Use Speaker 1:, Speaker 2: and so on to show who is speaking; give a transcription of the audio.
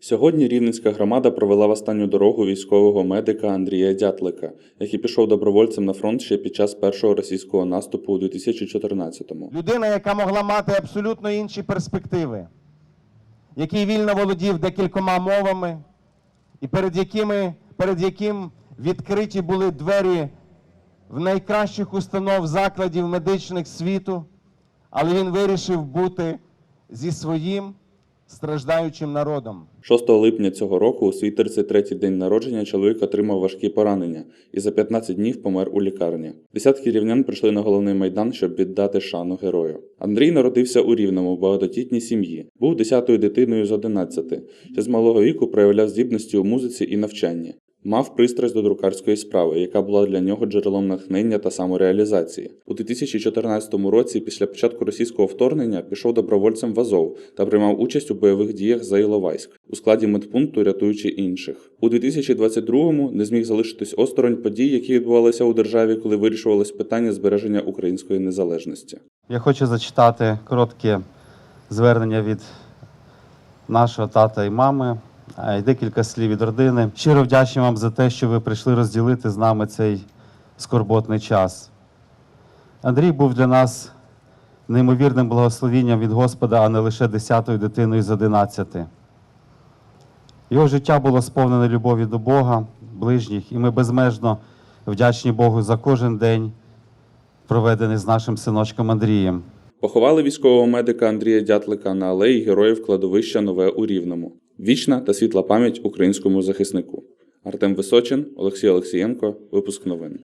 Speaker 1: Сьогодні Рівненська громада провела в останню дорогу військового медика Андрія Дятлика, який пішов добровольцем на фронт ще під час першого російського наступу у 2014-му.
Speaker 2: Людина, яка могла мати абсолютно інші перспективи, який вільно володів декількома мовами, і перед, якими, перед яким відкриті були двері в найкращих установ закладів медичних світу, але він вирішив бути зі своїм страждаючим народом.
Speaker 1: 6 липня цього року, у свій 33-й день народження, чоловік отримав важкі поранення і за 15 днів помер у лікарні. Десятки рівнян прийшли на головний майдан, щоб віддати шану герою. Андрій народився у рівному багатотітній сім'ї. Був десятою дитиною з 11. Ще з малого віку проявляв здібності у музиці і навчанні. Мав пристрасть до друкарської справи, яка була для нього джерелом натхнення та самореалізації. У 2014 році, після початку російського вторгнення, пішов добровольцем в Азов та приймав участь у бойових діях за Іловайськ у складі медпункту, рятуючи інших. У 2022-му не зміг залишитись осторонь подій, які відбувалися у державі, коли вирішувалось питання збереження української незалежності.
Speaker 3: Я хочу зачитати коротке звернення від нашого тата і мами, й декілька слів від родини. Щиро вдячні вам за те, що ви прийшли розділити з нами цей скорботний час. Андрій був для нас неймовірним благословінням від Господа, а не лише десятою дитиною з одинадцяти. Його життя було сповнене любові до Бога, ближніх, і ми безмежно вдячні Богу за кожен день, проведений з нашим синочком Андрієм.
Speaker 1: Поховали військового медика Андрія Дятлика на алеї Героїв кладовища Нове у Рівному. Вічна та світла пам'ять українському захиснику. Артем Височин, Олексій Олексієнко, випуск новин.